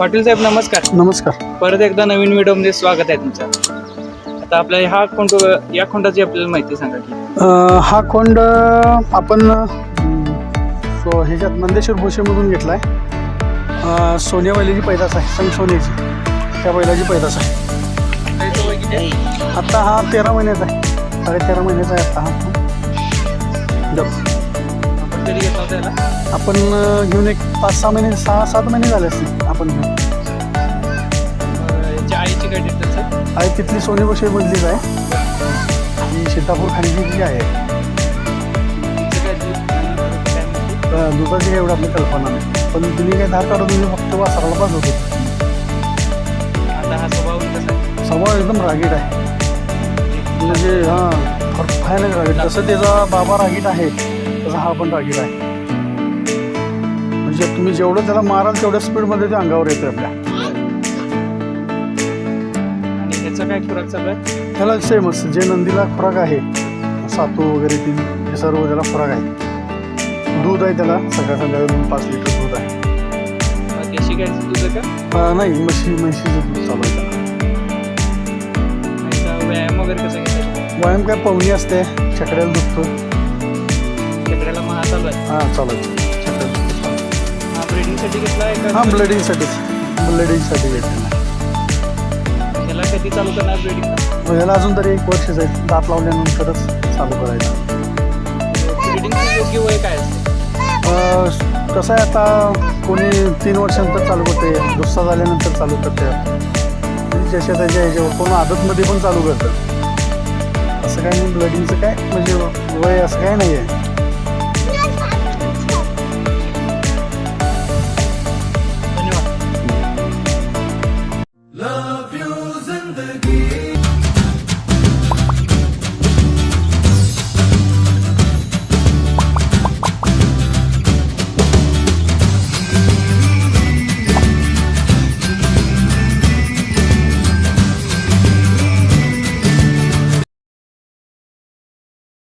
पाटील साहेब नमस्कार. नमस्कार. परत एकदा नवीन व्हिडिओमध्ये स्वागत आहे तुमचं. आता आपल्या हा खोंड या खोंडाची आपल्याला माहिती सांगा की. अ, हा खोंड आपण अ, सो ह्याच्यात नंदेश्वर भोसेमधून घेतला आहे सोनेवालीची पैदास आहे संग सोन्याची. त्या बैलाची पैदास आहे. किती? आत्ता हा तेरा महिन्याचा आहे. साडे तेरा महिन्याचा आहे आत्ता हा. जप. आपण कधी घेतला होता याला आपण अ, घेऊन एक पाच सहा महिने सहा सात महिने झाले असतील आपण घेऊन. काय डिटेल्स आहे तिथली सोने भोसे मधलीच आहे. ही सीतापूर खाणीची आहे. काय काय काही एवढं आपली कल्पना नाही. पण तुम्ही काही धार काढून तुम्ही फक्त वासराला पाच होतो. आता हा स्वभाव कसा आहे? स्वभाव एकदम रागीट आहे. म्हणजे हां भयानक रागीट. जसं त्याचा बाबा रागीट आहे तसा हा पण रागीट आहे. म्हणजे तुम्ही जेवढं त्याला माराल तेवढ्या स्पीडमध्ये ते अंगावर येतं आपल्या. ह्याचा काय खुराक चालू आहे? त्याला सेमच जे नंदीला खुराक आहे सातू वगैरे तीन हे सर्व त्याला खुराक आहे. दूध आहे त्याला सकाळ संध्याकाळी दोन पाच लिटर दूध आहे. देशी गायचं दूध आहे का? अं, नाही म्हशी म्हशीचं दूध चालू आहे त्याला. व्यायाम वगैरे कसा घेतात व्यायाम काय पवनी असते छकड्याला दुखतो खेकड्याला महा चालू आहे. हां चालू आहे. छकड्याला. हा ब्रिडिंगसाठी घेतला आहे का? हां ब्लडिंगसाठीच ब्लडिंगसाठी घेतलेला कधी चालू करणार ब्रिडिंग याला अजून तरी एक वर्ष जाईल. दात लावल्यानंतरच चालू करायचं. ब्रिडिंगचं योग्य वय काय असते? अं, कसं आहे आता कोणी तीन वर्षानंतर चालू करते दुसरा झाल्यानंतर चालू करते. म्हणजे ज्याच्या त्याच्या ह्याच्यावर कोण आदतमध्ये पण चालू करतं. असं काही नाही ब्लडिंगचं काय म्हणजे वय असं काही नाही आहे